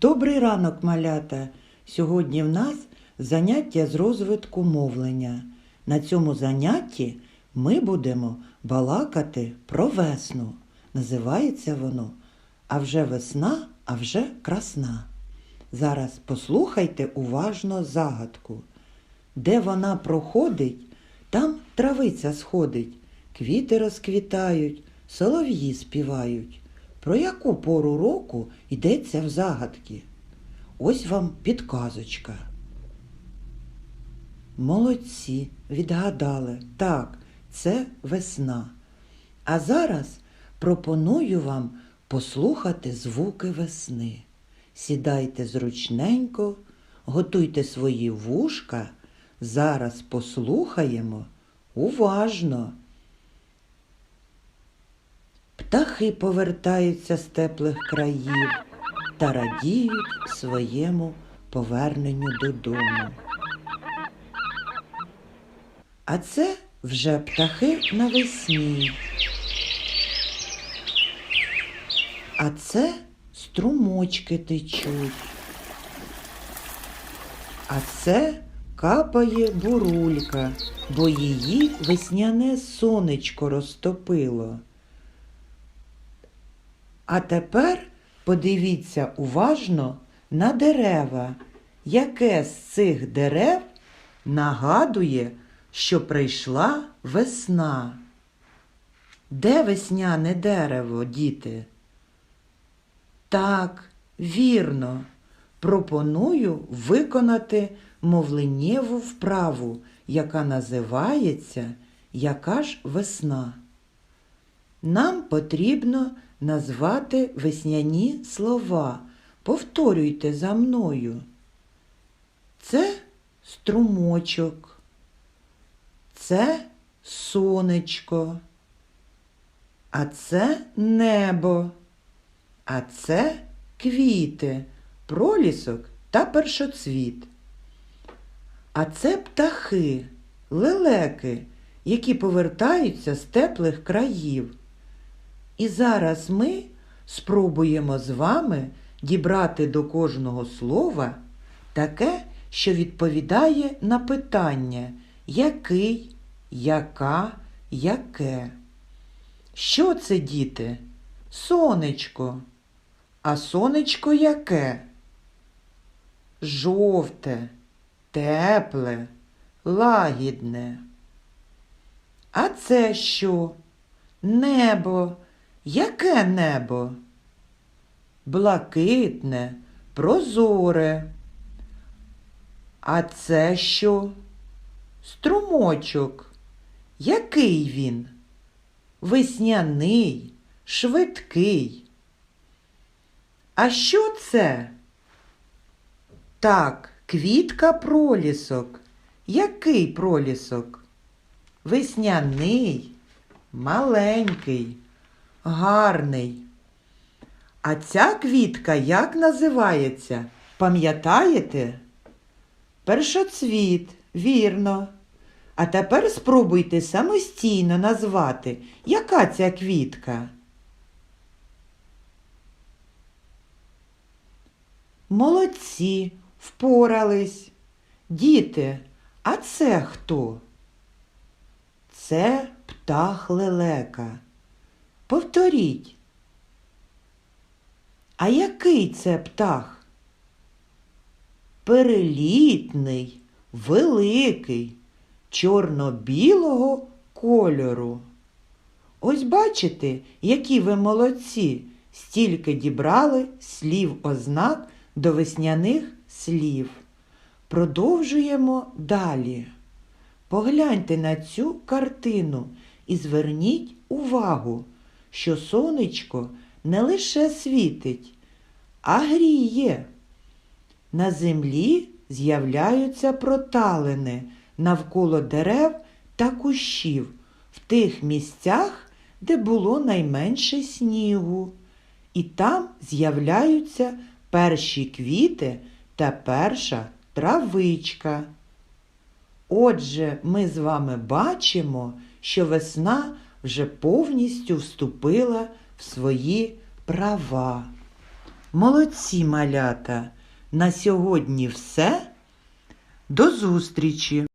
Добрий ранок, малята! Сьогодні в нас заняття з розвитку мовлення. На цьому занятті ми будемо балакати про весну. Називається воно А вже весна, а вже красна. Зараз послухайте уважно загадку. Де вона проходить, там травиця сходить, квіти розквітають, солов'ї співають. Про яку пору року йдеться в загадки? Ось вам підказочка. Молодці, відгадали. Так, це весна. А зараз пропоную вам послухати звуки весни. Сідайте зручненько, готуйте свої вушка. Зараз послухаємо уважно. Птахи повертаються з теплих країв та радіють своєму поверненню додому. А це вже птахи навесні. А це струмочки течуть. А це капає бурулька, бо її весняне сонечко розтопило. А тепер подивіться уважно на дерева, яке з цих дерев нагадує, що прийшла весна. Де весняне дерево, діти? Так, вірно. Пропоную виконати мовленнєву вправу, яка називається Яка ж весна? Нам потрібно назвати весняні слова. Повторюйте за мною. Це струмочок, це сонечко, а це небо, а це квіти, пролісок та першоцвіт. А це птахи, лелеки, які повертаються з теплих країв. І зараз ми спробуємо з вами дібрати до кожного слова таке, що відповідає на питання який, яка, яке. Що це, діти? Сонечко. А сонечко яке? Жовте, тепле, лагідне. А це що? Небо. Яке небо? Блакитне, прозоре. А це що? Струмочок. Який він? Весняний, швидкий. А що це? Так, квітка пролісок. Який пролісок? Весняний, маленький, гарний. А ця квітка як називається? Пам'ятаєте? Першоцвіт, вірно. А тепер спробуйте самостійно назвати, яка ця квітка. Молодці, впорались. Діти, а це хто? Це птах лелека. Повторіть. А який це птах? Перелітний, великий, чорно-білого кольору. Ось бачите, які ви молодці, стільки дібрали слів ознак до весняних слів. Продовжуємо далі. Погляньте на цю картину і зверніть увагу, що сонечко не лише світить, а гріє. На землі з'являються проталини навколо дерев та кущів в тих місцях, де було найменше снігу. І там з'являються перші квіти та перша травичка. Отже, ми з вами бачимо, що весна вже повністю вступила в свої права. Молодці малята. На сьогодні все. До зустрічі!